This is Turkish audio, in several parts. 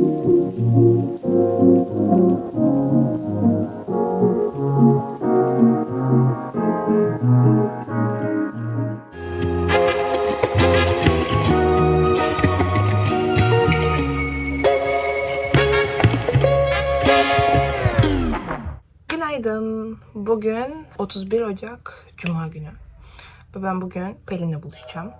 Günaydın. Bugün 31 Ocak Cuma günü. Ve ben bugün Pelin'le buluşacağım.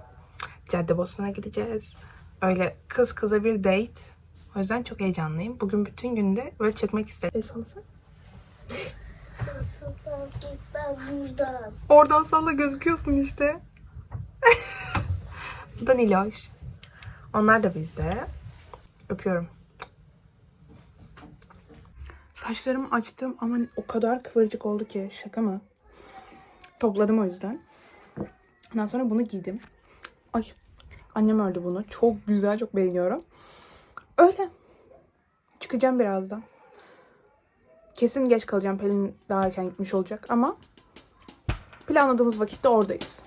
Caddebostan'a gideceğiz. Öyle kız kıza bir date. O yüzden çok heyecanlıyım. Bugün bütün günde böyle çekmek istedim. Sallasana. Nasıl sanki ben buradan. Oradan salla gözüküyorsun işte. Bu da Niloş. Onlar da bizde. Öpüyorum. Saçlarımı açtım ama o kadar kıvırcık oldu ki şaka mı? Topladım o yüzden. Ondan sonra bunu giydim. Ay annem ördü bunu. Çok güzel, çok beğeniyorum. Öyle. Çıkacağım birazdan. Kesin geç kalacağım. Pelin daha erken gitmiş olacak ama planladığımız vakitte oradayız.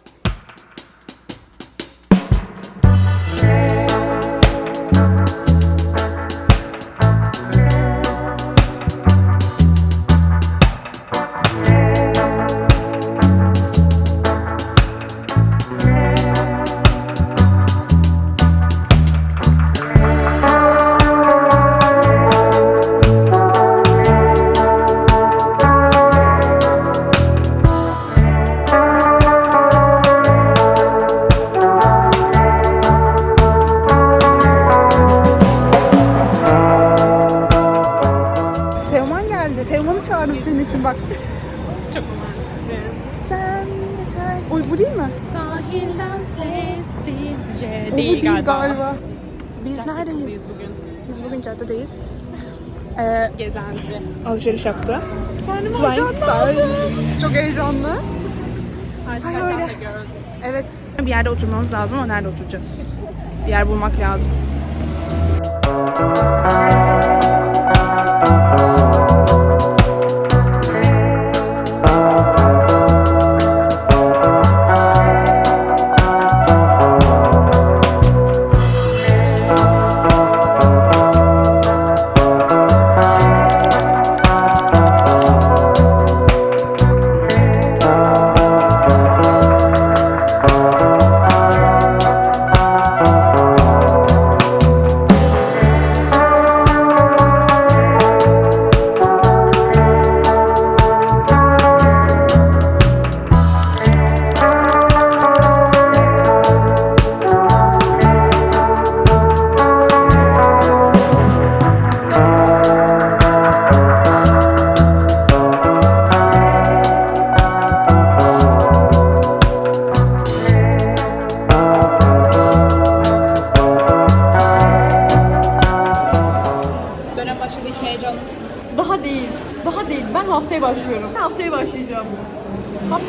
Bak. Çok romantiksin. Sen geçer. Oy bu değil mi? Sahilden sessizce O değil, bu değil galiba. Biz Caddede neredeyiz? biz bugün? Biz bugün caddedeyiz. Ee, Gezenci. alışveriş yaptı. Flying Thai. Çok heyecanlı. Artık Ay, öyle. gördüm. Evet. Bir yerde oturmamız lazım ama nerede oturacağız? Bir yer bulmak lazım. Başlıyorum. Haftaya başlayacağım. Hafta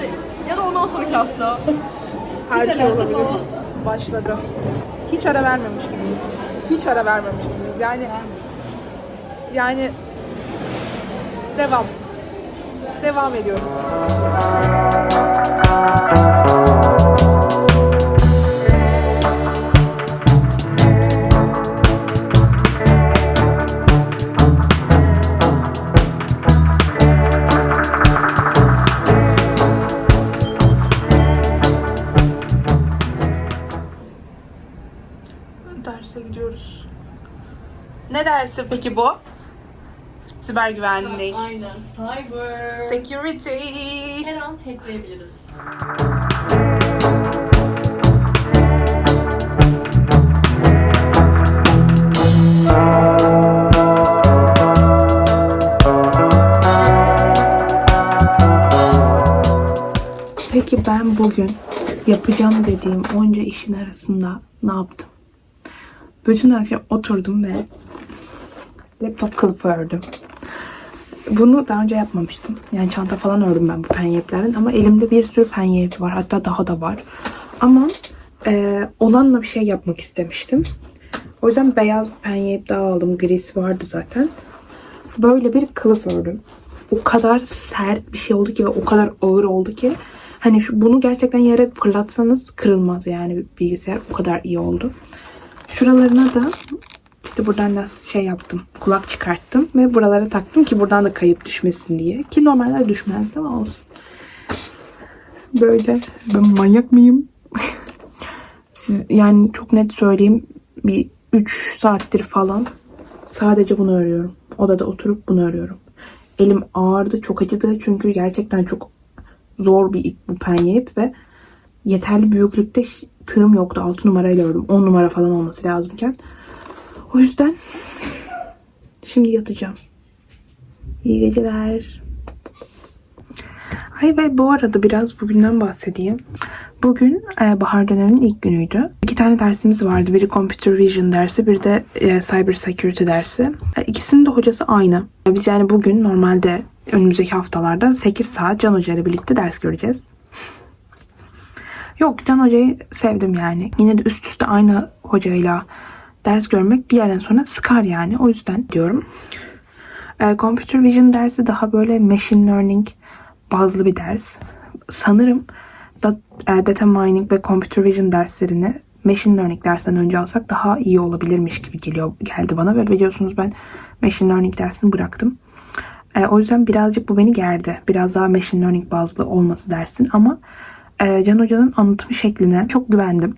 ya da ondan sonraki hafta. Her şey olabilir. falan. Başladı. Hiç ara vermemiş gibiyiz. Hiç ara vermemiş gibiyiz. Yani yani devam. Devam ediyoruz. Derse gidiyoruz. Ne dersi peki bu? Siber güvenlik. Aynen. Cyber. Security. Her an hackleyebiliriz. Peki ben bugün yapacağım dediğim onca işin arasında ne yaptım? Bütün akşam oturdum ve laptop kılıfı ördüm. Bunu daha önce yapmamıştım. Yani çanta falan ördüm ben bu penye iplerden ama elimde bir sürü penye ipi var. Hatta daha da var. Ama e, olanla bir şey yapmak istemiştim. O yüzden beyaz bir penye ip daha aldım. Grisi vardı zaten. Böyle bir kılıf ördüm. O kadar sert bir şey oldu ki ve o kadar ağır oldu ki hani şu bunu gerçekten yere fırlatsanız kırılmaz yani bilgisayar o kadar iyi oldu. Şuralarına da işte buradan nasıl şey yaptım. Kulak çıkarttım ve buralara taktım ki buradan da kayıp düşmesin diye. Ki normalde düşmezdi ama olsun. Böyle. Ben manyak mıyım? Siz, yani çok net söyleyeyim. Bir 3 saattir falan sadece bunu örüyorum. Odada oturup bunu örüyorum. Elim ağrıdı, çok acıdı çünkü gerçekten çok zor bir ip bu penye ip ve yeterli büyüklükte tığım yoktu. 6 numarayla ördüm. 10 numara falan olması lazımken. O yüzden şimdi yatacağım. İyi geceler. Ay ve bu arada biraz bugünden bahsedeyim. Bugün e, bahar döneminin ilk günüydü. İki tane dersimiz vardı. Biri Computer Vision dersi, bir de e, Cyber Security dersi. E, ikisinin de hocası aynı. E, Biz yani bugün normalde önümüzdeki haftalarda 8 saat Can Hoca ile birlikte ders göreceğiz. Yok Can Hoca'yı sevdim yani. Yine de üst üste aynı hocayla ders görmek bir yerden sonra sıkar yani. O yüzden diyorum. E, Computer Vision dersi daha böyle machine learning bazlı bir ders. Sanırım e, data mining ve computer vision derslerini machine learning dersinden önce alsak daha iyi olabilirmiş gibi geliyor geldi bana. Ve biliyorsunuz ben machine learning dersini bıraktım. E, o yüzden birazcık bu beni gerdi. Biraz daha machine learning bazlı olması dersin ama e, Can Hoca'nın anlatım şekline çok güvendim.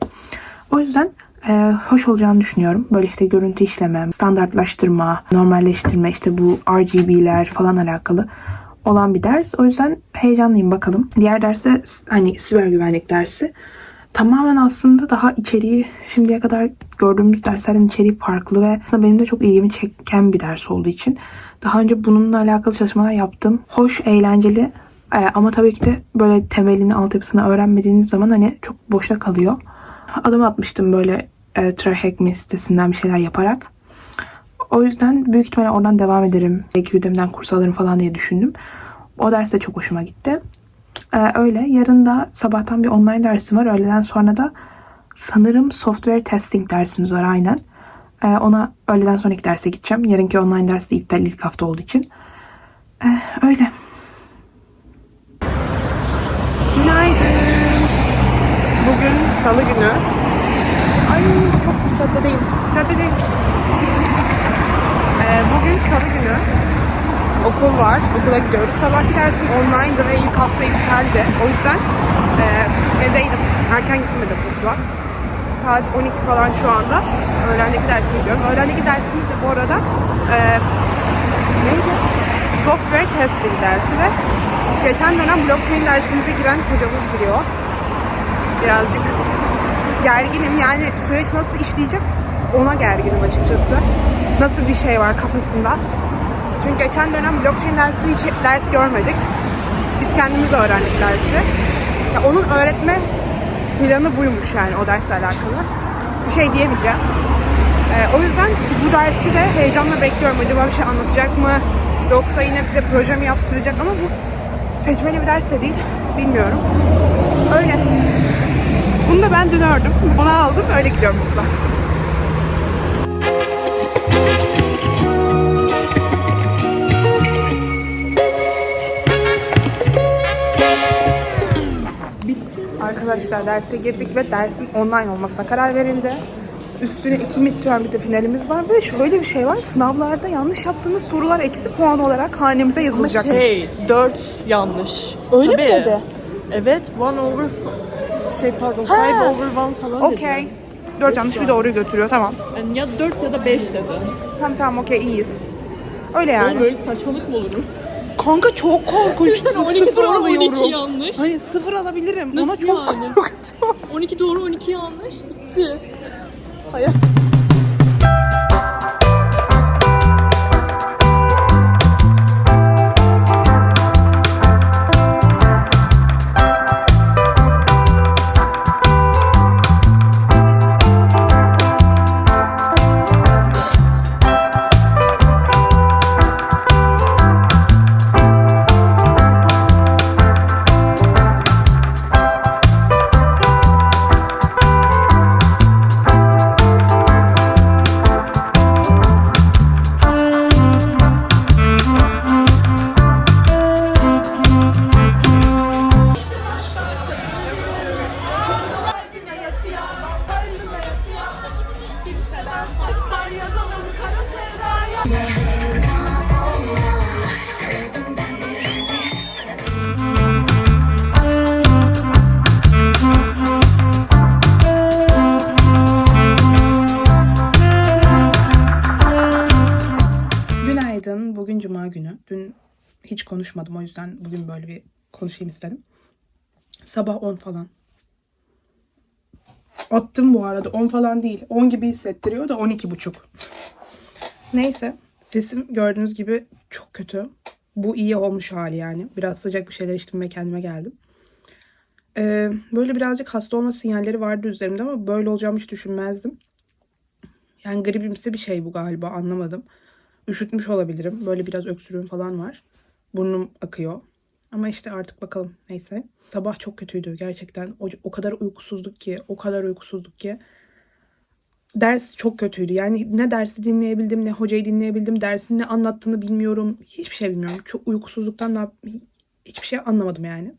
O yüzden e, hoş olacağını düşünüyorum. Böyle işte görüntü işleme, standartlaştırma, normalleştirme, işte bu RGB'ler falan alakalı olan bir ders. O yüzden heyecanlıyım bakalım. Diğer derse hani siber güvenlik dersi tamamen aslında daha içeriği şimdiye kadar gördüğümüz derslerin içeriği farklı ve aslında benim de çok ilgimi çeken bir ders olduğu için daha önce bununla alakalı çalışmalar yaptım. Hoş, eğlenceli e, ama tabii ki de böyle temelini, altyapısını öğrenmediğiniz zaman hani çok boşta kalıyor. Adım atmıştım böyle e, Me sitesinden bir şeyler yaparak. O yüzden büyük ihtimalle oradan devam ederim. Belki Udemy'den kurs alırım falan diye düşündüm. O ders de çok hoşuma gitti. Ee, öyle. Yarın da sabahtan bir online dersim var. Öğleden sonra da sanırım software testing dersimiz var aynen. Ee, ona öğleden sonraki derse gideceğim. Yarınki online ders de iptal ilk hafta olduğu için. Ee, öyle. Günaydın. Bugün salı günü. Ay çok raddedeyim. Raddedeyim. Ee, bugün salı günü. Okul var. Okula gidiyoruz. Sabahki dersim online ve ilk hafta iptaldi. O yüzden e, evdeydim. Erken gitmedim okula. Saat 12 falan şu anda. Öğlendeki dersime gidiyorum. Öğlendeki dersimiz de bu arada e, neydi? Software testing dersi ve geçen dönem blockchain dersimize giren hocamız giriyor. Birazcık gerginim. Yani süreç nasıl işleyecek ona gerginim açıkçası. Nasıl bir şey var kafasında. Çünkü geçen dönem blockchain dersinde hiç ders görmedik. Biz kendimiz öğrendik dersi. Ya onun öğretme planı buymuş yani o dersle alakalı. Bir şey diyemeyeceğim. Ee, o yüzden bu dersi de heyecanla bekliyorum. Acaba bir şey anlatacak mı? Yoksa yine bize proje mi yaptıracak? Ama bu seçmeli bir ders de değil. Bilmiyorum. Öyle. Bunu da ben dün ördüm. Onu aldım. Öyle gidiyorum okula. Bitti. Arkadaşlar derse girdik ve dersin online olmasına karar verildi. Üstüne iki midterm bir de finalimiz var ve şöyle bir şey var. Sınavlarda yanlış yaptığınız sorular eksi puan olarak hanemize Ama yazılacakmış. şey 4 yanlış. Öyle mi Tabii. dedi? Evet 1 over şey pardon 5 Ha. over 1 falan Okey. dedi. Dört yanlış bir doğruyu götürüyor. Tamam. Yani ya 4 ya da 5 dedi. Tamam tamam okey iyiyiz. Öyle yani. Oğlum böyle saçmalık mı olur? Kanka çok korkunç. Düşünsene 12 sıfır doğru, alıyorum. 12 yanlış. Hani sıfır alabilirim. Nasıl Ona çok yani? korktum. 12 doğru 12 yanlış bitti. Hayat. Hiç konuşmadım o yüzden bugün böyle bir konuşayım istedim. Sabah 10 falan. Attım bu arada. 10 falan değil. 10 gibi hissettiriyor da 12 buçuk. Neyse. Sesim gördüğünüz gibi çok kötü. Bu iyi olmuş hali yani. Biraz sıcak bir şeyler içtim ve kendime geldim. Ee, böyle birazcık hasta olma sinyalleri vardı üzerimde ama böyle olacağımı hiç düşünmezdim. Yani gribimsi bir şey bu galiba anlamadım. Üşütmüş olabilirim. Böyle biraz öksürüğüm falan var. Burnum akıyor. Ama işte artık bakalım. Neyse. Sabah çok kötüydü gerçekten. O, o kadar uykusuzduk ki. O kadar uykusuzduk ki. Ders çok kötüydü. Yani ne dersi dinleyebildim ne hocayı dinleyebildim. Dersin ne anlattığını bilmiyorum. Hiçbir şey bilmiyorum. Çok uykusuzluktan yap- hiçbir şey anlamadım yani.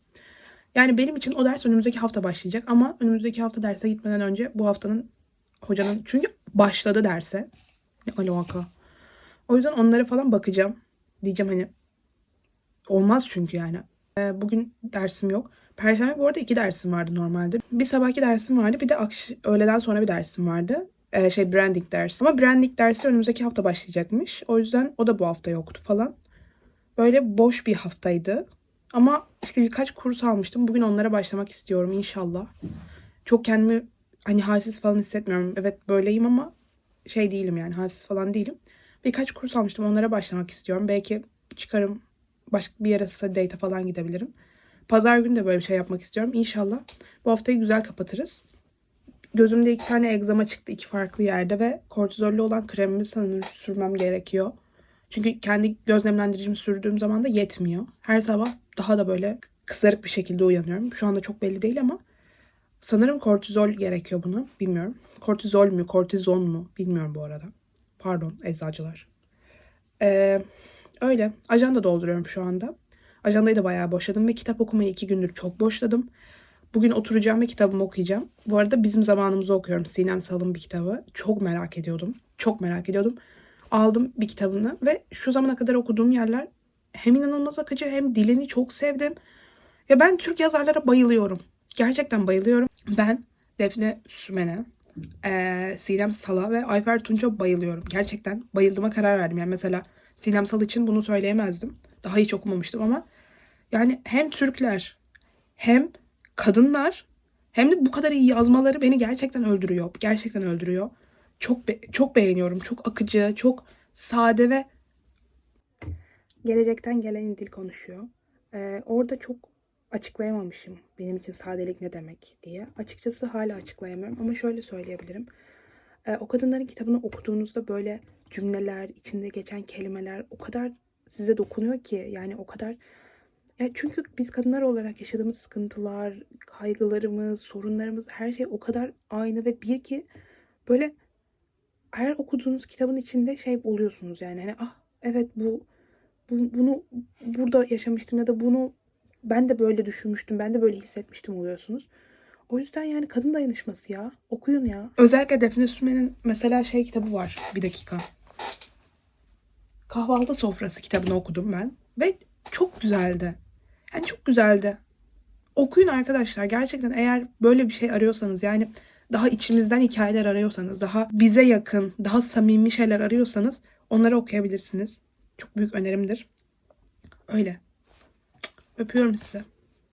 Yani benim için o ders önümüzdeki hafta başlayacak. Ama önümüzdeki hafta derse gitmeden önce bu haftanın hocanın... Çünkü başladı derse. Ne alaka? O yüzden onlara falan bakacağım. Diyeceğim hani olmaz çünkü yani. Ee, bugün dersim yok. Perşembe bu arada iki dersim vardı normalde. Bir sabahki dersim vardı bir de öğleden sonra bir dersim vardı. Ee, şey branding dersi. Ama branding dersi önümüzdeki hafta başlayacakmış. O yüzden o da bu hafta yoktu falan. Böyle boş bir haftaydı. Ama işte birkaç kurs almıştım. Bugün onlara başlamak istiyorum inşallah. Çok kendimi hani halsiz falan hissetmiyorum. Evet böyleyim ama şey değilim yani halsiz falan değilim. Birkaç kurs almıştım. Onlara başlamak istiyorum. Belki çıkarım başka bir yere date falan gidebilirim. Pazar günü de böyle bir şey yapmak istiyorum. İnşallah bu haftayı güzel kapatırız. Gözümde iki tane egzama çıktı iki farklı yerde ve kortizollü olan kremimi sanırım sürmem gerekiyor. Çünkü kendi göz nemlendiricimi sürdüğüm zaman da yetmiyor. Her sabah daha da böyle kızarık bir şekilde uyanıyorum. Şu anda çok belli değil ama sanırım kortizol gerekiyor bunu. Bilmiyorum. Kortizol mü, kortizon mu bilmiyorum bu arada. Pardon eczacılar. Ee, öyle. Ajanda dolduruyorum şu anda. Ajandayı da bayağı boşladım ve kitap okumayı iki gündür çok boşladım. Bugün oturacağım ve kitabımı okuyacağım. Bu arada bizim zamanımızı okuyorum. Sinem Sal'ın bir kitabı. Çok merak ediyordum. Çok merak ediyordum. Aldım bir kitabını ve şu zamana kadar okuduğum yerler hem inanılmaz akıcı hem dilini çok sevdim. Ya ben Türk yazarlara bayılıyorum. Gerçekten bayılıyorum. Ben Defne Sümen'e, eee Sinem Sal'a ve Ayfer Tunç'a bayılıyorum. Gerçekten bayıldığıma karar verdim. Yani mesela Sinem Sal için bunu söyleyemezdim. Daha hiç okumamıştım ama yani hem Türkler hem kadınlar hem de bu kadar iyi yazmaları beni gerçekten öldürüyor. Gerçekten öldürüyor. Çok be- çok beğeniyorum. Çok akıcı, çok sade ve gelecekten gelen dil konuşuyor. Ee, orada çok açıklayamamışım benim için sadelik ne demek diye. Açıkçası hala açıklayamıyorum ama şöyle söyleyebilirim. Ee, o kadınların kitabını okuduğunuzda böyle cümleler, içinde geçen kelimeler o kadar size dokunuyor ki yani o kadar ya çünkü biz kadınlar olarak yaşadığımız sıkıntılar, kaygılarımız, sorunlarımız her şey o kadar aynı ve bir ki böyle her okuduğunuz kitabın içinde şey oluyorsunuz yani hani ah evet bu, bu bunu burada yaşamıştım ya da bunu ben de böyle düşünmüştüm, ben de böyle hissetmiştim oluyorsunuz. O yüzden yani kadın dayanışması ya. Okuyun ya. Özellikle Defne Sümen'in mesela şey kitabı var. Bir dakika. Kahvaltı Sofrası kitabını okudum ben. Ve çok güzeldi. Yani çok güzeldi. Okuyun arkadaşlar. Gerçekten eğer böyle bir şey arıyorsanız yani daha içimizden hikayeler arıyorsanız, daha bize yakın, daha samimi şeyler arıyorsanız onları okuyabilirsiniz. Çok büyük önerimdir. Öyle. Öpüyorum sizi.